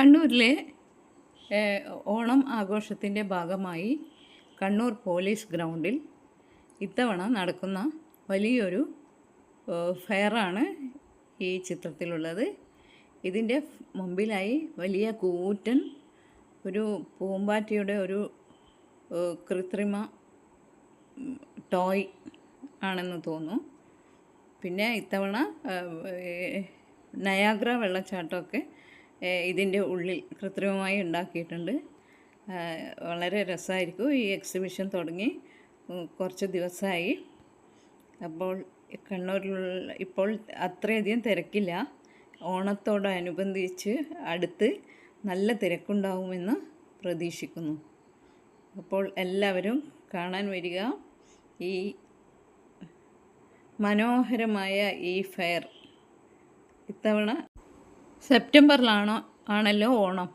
കണ്ണൂരിലെ ഓണം ആഘോഷത്തിന്റെ ഭാഗമായി കണ്ണൂർ പോലീസ് ഗ്രൗണ്ടിൽ ഇത്തവണ നടക്കുന്ന വലിയൊരു ഫെയറാണ് ഈ ചിത്രത്തിലുള്ളത്. ഇതിന്റെ മുമ്പിലായി വലിയ കൂറ്റൻ ഒരു പൂമ്പാറ്റയുടെ ഒരു കൃത്രിമ ടോയ് ആണെന്ന് തോന്നുന്നു. പിന്നെ ഇത്തവണ നയാഗ്ര വെള്ളച്ചാട്ടമൊക്കെ ഇതിന്റെ ഉള്ളിൽ കൃത്രിമമായി ഉണ്ടാക്കിയിട്ടുണ്ട്. വളരെ രസമായിരിക്കും. ഈ എക്സിബിഷൻ തുടങ്ങി കുറച്ച് ദിവസമായി. അപ്പോൾ കണ്ണൂരിലുള്ള ഇപ്പോൾ അത്രയധികം തിരക്കില്ല. ഓണത്തോടനുബന്ധിച്ച് അടുത്ത് നല്ല തിരക്കുണ്ടാവുമെന്ന് പ്രതീക്ഷിക്കുന്നു. അപ്പോൾ എല്ലാവരും കാണാൻ വരിക. ഈ മനോഹരമായ ഈ ഫെയർ. ഇത്തവണ സെപ്റ്റംബറിലാണോ ആണല്ലോ ഓണം.